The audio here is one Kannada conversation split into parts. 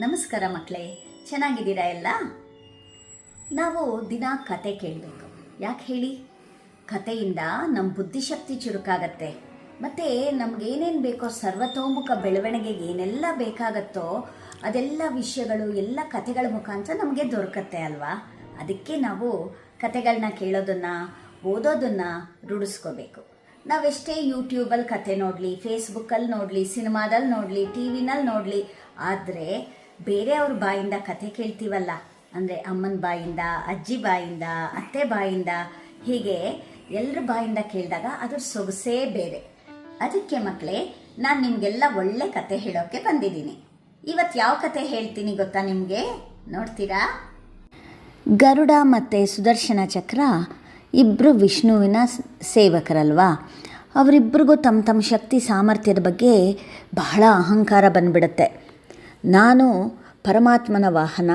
ನಮಸ್ಕಾರ ಮಕ್ಕಳೇ, ಚೆನ್ನಾಗಿದ್ದೀರಾ ಎಲ್ಲ? ನಾವು ದಿನ ಕತೆ ಕೇಳಬೇಕು. ಯಾಕೆ ಹೇಳಿ? ಕತೆಯಿಂದ ನಮ್ಮ ಬುದ್ಧಿಶಕ್ತಿ ಚುರುಕಾಗತ್ತೆ. ಮತ್ತು ನಮಗೇನೇನು ಬೇಕೋ ಸರ್ವತೋಮುಖ ಬೆಳವಣಿಗೆಗೆ ಏನೆಲ್ಲ ಬೇಕಾಗತ್ತೋ ಅದೆಲ್ಲ ವಿಷಯಗಳು, ಎಲ್ಲ ಕತೆಗಳ ಮುಖಾಂತರ ನಮಗೆ ದೊರಕತ್ತೆ ಅಲ್ವಾ? ಅದಕ್ಕೆ ನಾವು ಕತೆಗಳನ್ನ ಕೇಳೋದನ್ನು, ಓದೋದನ್ನು ರೂಢಿಸ್ಕೋಬೇಕು. ನಾವೆಷ್ಟೇ ಯೂಟ್ಯೂಬಲ್ಲಿ ಕತೆ ನೋಡಲಿ ಫೇಸ್ಬುಕ್ಕಲ್ಲಿ ನೋಡಲಿ ಸಿನಿಮಾದಲ್ಲಿ ನೋಡಲಿ, ಟಿ ವಿನಲ್ಲಿ ನೋಡಲಿ, ಆದರೆ ಬೇರೆಯವ್ರ ಬಾಯಿಂದ ಕತೆ ಕೇಳ್ತೀವಲ್ಲ? ಅಂದರೆ ಅಮ್ಮನ ಬಾಯಿಂದ, ಅಜ್ಜಿ ಬಾಯಿಂದ, ಅತ್ತೆ ಬಾಯಿಂದ, ಹೀಗೆ ಎಲ್ಲರ ಬಾಯಿಂದ ಕೇಳಿದಾಗ ಅದ್ರ ಸೊಗಸೇ ಬೇರೆ. ಅದಕ್ಕೆ ಮಕ್ಕಳೇ ನಾನು ನಿಮಗೆಲ್ಲ ಒಳ್ಳೆ ಕತೆ ಹೇಳೋಕ್ಕೆ ಬಂದಿದ್ದೀನಿ. ಇವತ್ತು ಯಾವ ಕತೆ ಹೇಳ್ತೀನಿ ಗೊತ್ತಾ ನಿಮಗೆ? ನೋಡ್ತೀರಾ? ಗರುಡ ಮತ್ತು ಸುದರ್ಶನ ಚಕ್ರ ಇಬ್ಬರು ವಿಷ್ಣುವಿನ ಸೇವಕರಲ್ವಾ? ಅವರಿಬ್ಬರಿಗೂ ತಮ್ಮ ತಮ್ಮ ಶಕ್ತಿ ಸಾಮರ್ಥ್ಯದ ಬಗ್ಗೆ ಬಹಳ ಅಹಂಕಾರ ಬಂದ್ಬಿಡುತ್ತೆ. ನಾನು ಪರಮಾತ್ಮನ ವಾಹನ,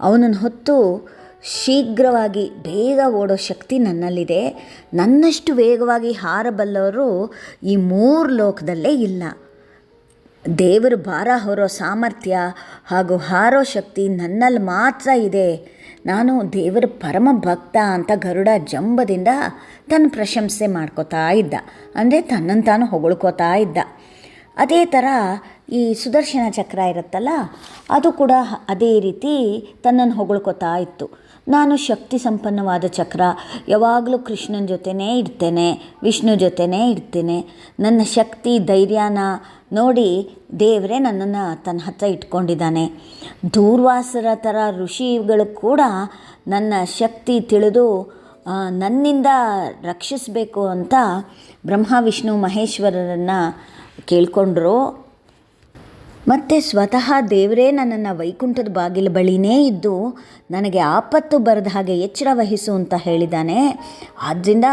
ಅವನನ್ನು ಹೊತ್ತು ಶೀಘ್ರವಾಗಿ ಬೇಗ ಓಡೋ ಶಕ್ತಿ ನನ್ನಲ್ಲಿದೆ. ನನ್ನಷ್ಟು ವೇಗವಾಗಿ ಹಾರಬಲ್ಲವರು ಈ ಮೂರು ಲೋಕದಲ್ಲೇ ಇಲ್ಲ. ದೇವರು ಭಾರ ಹೊರೋ ಸಾಮರ್ಥ್ಯ ಹಾಗೂ ಹಾರೋ ಶಕ್ತಿ ನನ್ನಲ್ಲಿ ಮಾತ್ರ ಇದೆ. ನಾನು ದೇವರ ಪರಮ ಭಕ್ತ ಅಂತ ಗರುಡ ಜಂಬದಿಂದ ತನ್ನ ಪ್ರಶಂಸೆ ಮಾಡ್ಕೋತಾ ಇದ್ದ. ಅಂದರೆ ತನ್ನನ್ನು ತಾನು ಹೊಗಳ್ಕೋತಾ ಇದ್ದ. ಅದೇ ಥರ ಈ ಸುದರ್ಶನ ಚಕ್ರ ಇರುತ್ತಲ್ಲ, ಅದು ಕೂಡ ಅದೇ ರೀತಿ ತನ್ನನ್ನು ಹೊಗಳ್ಕೊತಾ ಇತ್ತು. ನಾನು ಶಕ್ತಿ ಸಂಪನ್ನವಾದ ಚಕ್ರ, ಯಾವಾಗಲೂ ಕೃಷ್ಣನ ಜೊತೆನೇ ಇರ್ತೇನೆ, ವಿಷ್ಣು ಜೊತೆನೇ ಇರ್ತೇನೆ. ನನ್ನ ಶಕ್ತಿ, ಧೈರ್ಯನ ನೋಡಿ ದೇವರೇ ನನ್ನನ್ನು ತನ್ನ ಹತ್ರ ಇಟ್ಕೊಂಡಿದ್ದಾನೆ. ದೂರ್ವಾಸರ ಥರ ಋಷಿಗಳು ಕೂಡ ನನ್ನ ಶಕ್ತಿ ತಿಳಿದು ನನ್ನಿಂದ ರಕ್ಷಿಸಬೇಕು ಅಂತ ಬ್ರಹ್ಮ, ವಿಷ್ಣು, ಮಹೇಶ್ವರರನ್ನು ಕೇಳ್ಕೊಂಡ್ರು. ಮತ್ತು ಸ್ವತಃ ದೇವರೇ ನನ್ನನ್ನು ವೈಕುಂಠದ ಬಾಗಿಲ ಬಳಿನೇ ಇದ್ದು ನನಗೆ ಆಪತ್ತು ಬರದ ಹಾಗೆ ಎಚ್ಚರ ವಹಿಸು ಅಂತ ಹೇಳಿದ್ದಾನೆ. ಆದ್ದರಿಂದ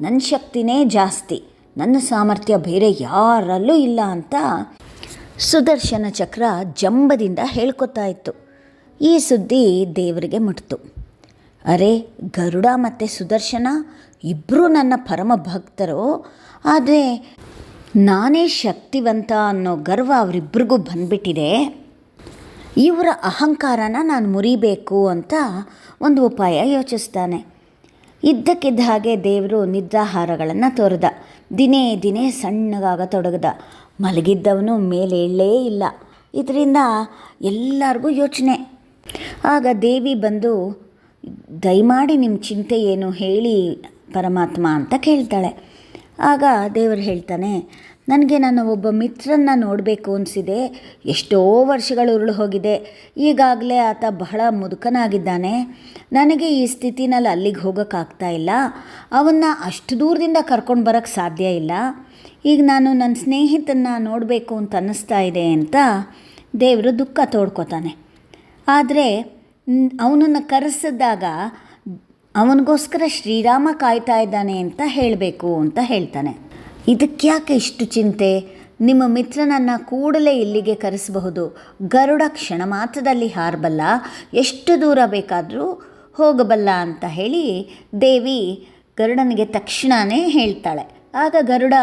ನನ್ನ ಶಕ್ತಿನೇ ಜಾಸ್ತಿ, ನನ್ನ ಸಾಮರ್ಥ್ಯ ಬೇರೆ ಯಾರಲ್ಲೂ ಇಲ್ಲ ಅಂತ ಸುದರ್ಶನ ಚಕ್ರ ಜಂಬದಿಂದ ಹೇಳ್ಕೊತಾ ಇತ್ತು. ಈ ಸುದ್ದಿ ದೇವರಿಗೆ ಮುಟ್ತು. ಅರೆ ಗರುಡ ಮತ್ತು ಸುದರ್ಶನ ಇಬ್ಬರೂ ನನ್ನ ಪರಮ ಭಕ್ತರು, ಆದರೆ ನಾನೇ ಶಕ್ತಿವಂತ ಅನ್ನೋ ಗರ್ವ ಅವರಿಬ್ಬರಿಗೂ ಬಂದ್ಬಿಟ್ಟಿದೆ. ಇವರ ಅಹಂಕಾರನ ನಾನು ಮುರಿಬೇಕು ಅಂತ ಒಂದು ಉಪಾಯ ಯೋಚಿಸ್ತಾನೆ. ಇದ್ದಕ್ಕಿದ್ದ ಹಾಗೆ ದೇವರು ನಿದ್ರಾಹಾರಗಳನ್ನು ತೋರಿದ. ದಿನೇ ದಿನೇ ಸಣ್ಣಗಾಗ ಸಣ್ಣಗಾಗತೊಡಗದ ಮಲಗಿದ್ದವನು ಮೇಲೆ ಏಳಲೇ ಇಲ್ಲ. ಇದರಿಂದ ಎಲ್ಲರಿಗೂ ಯೋಚನೆ. ಆಗ ದೇವಿ ಬಂದು, ದಯಮಾಡಿ ನಿಮ್ಮ ಚಿಂತೆ ಏನು? ಹೇಳಿ ಪರಮಾತ್ಮ ಅಂತ ಕೇಳ್ತಾಳೆ. ಆಗ ದೇವರು ಹೇಳ್ತಾನೆ, ನನಗೆ ನನ್ನ ಒಬ್ಬ ಮಿತ್ರನ್ನ ನೋಡಬೇಕು ಅನಿಸಿದೆ. ಎಷ್ಟೋ ವರ್ಷಗಳು ಉರುಳು ಹೋಗಿದೆ ಈಗಾಗಲೇ ಆತ ಬಹಳ ಮುದುಕನಾಗಿದ್ದಾನೆ. ನನಗೆ ಈ ಸ್ಥಿತಿನಲ್ಲಿ ಅಲ್ಲಿಗೆ ಹೋಗೋಕ್ಕಾಗ್ತಾ ಇಲ್ಲ. ಅವನ್ನ ಅಷ್ಟು ದೂರದಿಂದ ಕರ್ಕೊಂಡು ಬರೋಕ್ಕೆ ಸಾಧ್ಯ ಇಲ್ಲ. ಈಗ ನಾನು ನನ್ನ ಸ್ನೇಹಿತನ್ನ ನೋಡಬೇಕು ಅಂತ ಅನ್ನಿಸ್ತಾ ಇದೆ ಅಂತ ದೇವರು ದುಃಖ ತೋಡ್ಕೋತಾನೆ. ಆದರೆ, ಅವನನ್ನು ಕರೆಸಿದಾಗ ಅವನಿಗೋಸ್ಕರ ಶ್ರೀರಾಮ ಕಾಯ್ತಾ ಇದ್ದಾನೆ ಅಂತ ಹೇಳಬೇಕು ಅಂತ ಹೇಳ್ತಾನೆ. ಇದಕ್ಕ್ಯಾಕೆ ಇಷ್ಟು ಚಿಂತೆ? ನಿಮ್ಮ ಮಿತ್ರನನ್ನು ಕೂಡಲೇ ಇಲ್ಲಿಗೆ ಕರೆಸಬಹುದು. ಗರುಡ ಕ್ಷಣ ಮಾತ್ರದಲ್ಲಿ ಹಾರಬಲ್ಲ. ಎಷ್ಟು ದೂರ ಬೇಕಾದರೂ ಹೋಗಬಲ್ಲ ಅಂತ ಹೇಳಿ ದೇವಿ ಗರುಡನಿಗೆ ತಕ್ಷಣವೇ ಹೇಳ್ತಾಳೆ. ಆಗ ಗರುಡ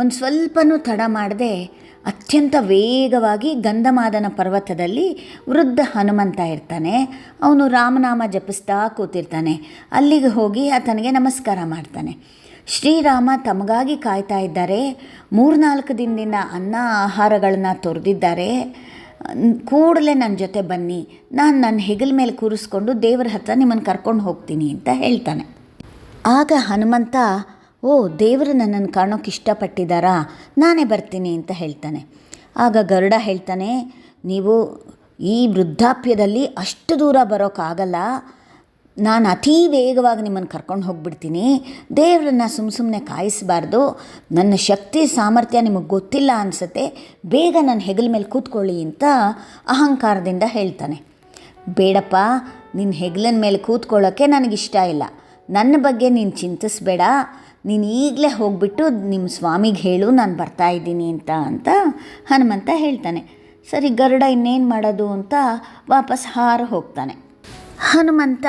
ಒಂದು ಸ್ವಲ್ಪನೂ ತಡ ಮಾಡದೆ ಅತ್ಯಂತ ವೇಗವಾಗಿ ಗಂಧಮಾದನ ಪರ್ವತದಲ್ಲಿ ವೃದ್ಧ ಹನುಮಂತ ಇರ್ತಾನೆ. ಅವನು ರಾಮನಾಮ ಜಪಿಸ್ತಾ ಕೂತಿರ್ತಾನೆ. ಅಲ್ಲಿಗೆ ಹೋಗಿ ಆತನಿಗೆ ನಮಸ್ಕಾರ ಮಾಡ್ತಾನೆ. ಶ್ರೀರಾಮ ತಮಗಾಗಿ ಕಾಯ್ತಾ ಇದ್ದಾರೆ. ಮೂರ್ನಾಲ್ಕು ದಿನದಿಂದ ಅನ್ನ ಆಹಾರಗಳನ್ನು ತೊರೆದಿದ್ದಾರೆ. ಕೂಡಲೇ ನನ್ನ ಜೊತೆ ಬನ್ನಿ. ನಾನು ನನ್ನ ಹೆಗಲ ಮೇಲೆ ಕೂರಿಸ್ಕೊಂಡು ದೇವರ ಹತ್ರ ನಿಮ್ಮನ್ನು ಕರ್ಕೊಂಡು ಹೋಗ್ತೀನಿ ಅಂತ ಹೇಳ್ತಾನೆ. ಆಗ ಹನುಮಂತ ಓ, ದೇವರು ನನ್ನನ್ನು ಕಾಣೋಕೆ ಇಷ್ಟಪಟ್ಟಿದ್ದಾರಾ? ನಾನೇ ಬರ್ತೀನಿ ಅಂತ ಹೇಳ್ತಾನೆ. ಆಗ ಗರುಡ ಹೇಳ್ತಾನೆ, ನೀವು ಈ ವೃದ್ಧಾಪ್ಯದಲ್ಲಿ ಅಷ್ಟು ದೂರ ಬರೋಕ್ಕಾಗಲ್ಲ ನಾನು ಅತೀ ವೇಗವಾಗಿ ನಿಮ್ಮನ್ನು ಕರ್ಕೊಂಡು ಹೋಗ್ಬಿಡ್ತೀನಿ. ದೇವರನ್ನ ಸುಮ್ಮ ಸುಮ್ಮನೆ ಕಾಯಿಸಬಾರ್ದು. ನನ್ನ ಶಕ್ತಿ, ಸಾಮರ್ಥ್ಯ ನಿಮಗೆ ಗೊತ್ತಿಲ್ಲ ಅನಿಸುತ್ತೆ. ಬೇಗ ನನ್ನ ಹೆಗಲ ಮೇಲೆ ಕೂತ್ಕೊಳ್ಳಿ ಅಂತ ಅಹಂಕಾರದಿಂದ ಹೇಳ್ತಾನೆ. ಬೇಡಪ್ಪ, ನಿನ್ನ ಹೆಗಲನ ಮೇಲೆ ಕೂತ್ಕೊಳ್ಳೋಕ್ಕೆ ನನಗಿಷ್ಟ ಇಲ್ಲ. ನನ್ನ ಬಗ್ಗೆ ನೀನು ಚಿಂತಿಸ್ಬೇಡ. ನೀನು ಈಗಲೇ ಹೋಗ್ಬಿಟ್ಟು ನಿಮ್ಮ ಸ್ವಾಮಿಗೆ ಹೇಳು, ನಾನು ಬರ್ತಾ ಇದ್ದೀನಿ ಅಂತ ಅಂತ ಹನುಮಂತ ಹೇಳ್ತಾನೆ. ಸರಿ, ಗರುಡ ಇನ್ನೇನು ಮಾಡೋದು ಅಂತ ವಾಪಸ್ ಹಾರು ಹೋಗ್ತಾನೆ. ಹನುಮಂತ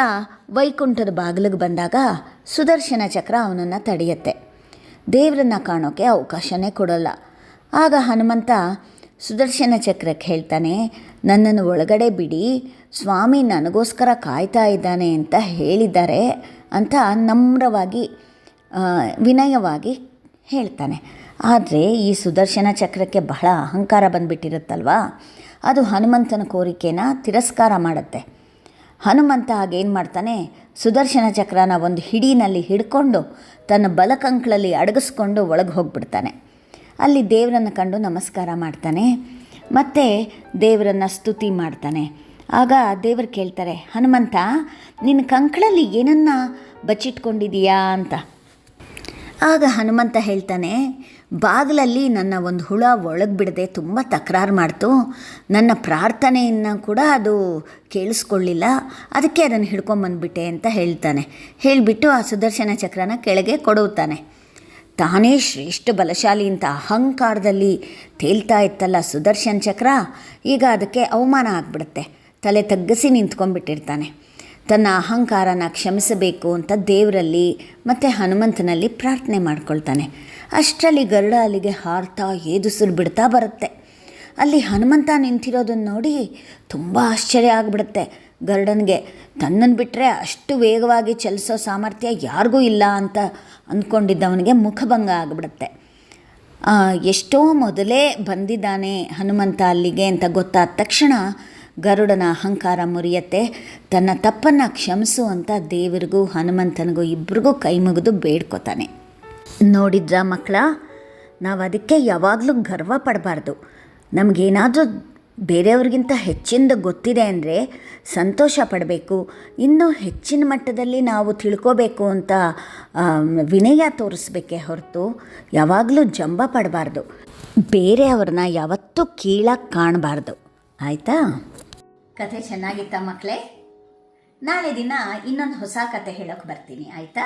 ವೈಕುಂಠದ ಬಾಗಿಲಿಗೆ ಬಂದಾಗ ಸುದರ್ಶನ ಚಕ್ರ ಅವನನ್ನು ತಡೆಯುತ್ತೆ. ದೇವರನ್ನ ಕಾಣೋಕ್ಕೆ ಅವಕಾಶನೇ ಕೊಡೋಲ್ಲ. ಆಗ ಹನುಮಂತ ಸುದರ್ಶನ ಚಕ್ರಕ್ಕೆ ಹೇಳ್ತಾನೆ, ನನ್ನನ್ನು ಒಳಗಡೆ ಬಿಡಿ ಸ್ವಾಮಿ ನನಗೋಸ್ಕರ ಕಾಯ್ತಾ ಇದ್ದಾನೆ ಅಂತ ಹೇಳಿದ್ದಾರೆ ಅಂತ ನಮ್ರವಾಗಿ ವಿನಯವಾಗಿ ಹೇಳ್ತಾನೆ. ಆದರೆ ಈ ಸುದರ್ಶನ ಚಕ್ರಕ್ಕೆ ಬಹಳ ಅಹಂಕಾರ ಬಂದ್ಬಿಟ್ಟಿರುತ್ತಲ್ವಾ? ಅದು ಹನುಮಂತನ ಕೋರಿಕೆನ ತಿರಸ್ಕಾರ ಮಾಡುತ್ತೆ. ಹನುಮಂತ ಹಾಗೇನು ಮಾಡ್ತಾನೆ? ಸುದರ್ಶನ ಚಕ್ರನ ಒಂದು ಹಿಡಿನಲ್ಲಿ ಹಿಡ್ಕೊಂಡು ತನ್ನ ಬಲಕಂಕ್ಳಲ್ಲಿ ಅಡಗಿಸ್ಕೊಂಡು ಒಳಗೆ ಹೋಗ್ಬಿಡ್ತಾನೆ. ಅಲ್ಲಿ ದೇವರನ್ನು ಕಂಡು ನಮಸ್ಕಾರ ಮಾಡ್ತಾನೆ. ಮತ್ತು ದೇವರನ್ನು ಸ್ತುತಿ ಮಾಡ್ತಾನೆ. ಆಗ ದೇವರು ಕೇಳ್ತಾರೆ, ಹನುಮಂತ, ನಿನ್ನ ಕಂಕಳಲ್ಲಿ ಏನನ್ನ ಬಚ್ಚಿಟ್ಕೊಂಡಿದೀಯಾ ಅಂತ? ಆಗ ಹನುಮಂತ ಹೇಳ್ತಾನೆ, ಬಾಗಿಲಲ್ಲಿ ನನ್ನ ಒಂದು ಹುಳ ಒಳಗೆ ಬಿಡದೆ ತುಂಬ ತಕರಾರು ಮಾಡ್ತು. ನನ್ನ ಪ್ರಾರ್ಥನೆಯನ್ನು ಕೂಡ ಅದು ಕೇಳಿಸ್ಕೊಳ್ಳಿಲ್ಲ. ಅದಕ್ಕೆ ಅದನ್ನು ಹಿಡ್ಕೊಂಬಂದ್ಬಿಟ್ಟೆ ಅಂತ ಹೇಳ್ತಾನೆ. ಹೇಳಿಬಿಟ್ಟು ಆ ಸುದರ್ಶನ ಚಕ್ರನ ಕೆಳಗೆ ಕೊಡುತ್ತಾನೆ ತಾನೇ ಶ್ರೇಷ್ಠ ಬಲಶಾಲಿ ಅಂತ ಅಹಂಕಾರದಲ್ಲಿ ತೇಲ್ತಾ ಇತ್ತಲ್ಲ ಸುದರ್ಶನ್ ಚಕ್ರ. ಈಗ ಅದಕ್ಕೆ ಅವಮಾನ ಆಗಿಬಿಡುತ್ತೆ. ತಲೆ ತಗ್ಗಿಸಿ ನಿಂತ್ಕೊಂಡ್ಬಿಟ್ಟಿರ್ತಾನೆ. ತನ್ನ ಅಹಂಕಾರನ ಕ್ಷಮಿಸಬೇಕು ಅಂತ ದೇವರಲ್ಲಿ ಮತ್ತು ಹನುಮಂತನಲ್ಲಿ ಪ್ರಾರ್ಥನೆ ಮಾಡ್ಕೊಳ್ತಾನೆ. ಅಷ್ಟರಲ್ಲಿ ಗರುಡ ಅಲ್ಲಿಗೆ ಹಾರ್ತಾ ಏದುಸಿರು ಬಿಡ್ತಾ ಬರುತ್ತೆ. ಅಲ್ಲಿ ಹನುಮಂತ ನಿಂತಿರೋದನ್ನು ನೋಡಿ ತುಂಬ ಆಶ್ಚರ್ಯ ಆಗಿಬಿಡುತ್ತೆ. ಗರುಡನಿಗೆ ತನ್ನನ್ನು ಬಿಟ್ಟರೆ ಅಷ್ಟು ವೇಗವಾಗಿ ಚಲಿಸೋ ಸಾಮರ್ಥ್ಯ ಯಾರಿಗೂ ಇಲ್ಲ ಅಂತ ಅಂದ್ಕೊಂಡಿದ್ದವನಿಗೆ ಮುಖಭಂಗ ಆಗಿಬಿಡುತ್ತೆ. ಎಷ್ಟೋ ಮೊದಲೇ ಬಂದಿದ್ದಾನೆ ಹನುಮಂತ ಅಲ್ಲಿಗೆ ಅಂತ ಗೊತ್ತಾದ ತಕ್ಷಣ ಗರುಡನ ಅಹಂಕಾರ ಮುರಿಯತ್ತೆ. ತನ್ನ ತಪ್ಪನ್ನು ಕ್ಷಮಿಸು ಅಂತ ದೇವರಿಗೂ, ಹನುಮಂತನಿಗೂ ಇಬ್ರಿಗೂ ಕೈ ಮುಗಿದು ಬೇಡ್ಕೋತಾನೆ. ನೋಡಿದ್ರ ಮಕ್ಕಳ? ನಾವು ಅದಕ್ಕೆ ಯಾವಾಗಲೂ ಗರ್ವ ಪಡಬಾರ್ದು. ನಮಗೇನಾದರೂ ಬೇರೆಯವ್ರಿಗಿಂತ ಹೆಚ್ಚಿಂದ ಗೊತ್ತಿದೆ ಅಂದರೆ ಸಂತೋಷ ಪಡಬೇಕು. ಇನ್ನೂ ಹೆಚ್ಚಿನ ಮಟ್ಟದಲ್ಲಿ ನಾವು ತಿಳ್ಕೋಬೇಕು ಅಂತ ವಿನಯ ತೋರಿಸ್ಬೇಕೇ ಹೊರತು ಯಾವಾಗಲೂ ಜಂಬ ಪಡಬಾರ್ದು. ಬೇರೆಯವ್ರನ್ನ ಯಾವತ್ತೂ ಕೀಳಾಗಿ ಕಾಣಬಾರ್ದು. ಆಯಿತಾ? ಕಥೆ ಚೆನ್ನಾಗಿತ್ತ ಮಕ್ಕಳೇ ನಾಳೆ ದಿನ ಇನ್ನೊಂದು ಹೊಸ ಕತೆ ಹೇಳೋಕೆ ಬರ್ತೀನಿ ಆಯಿತಾ?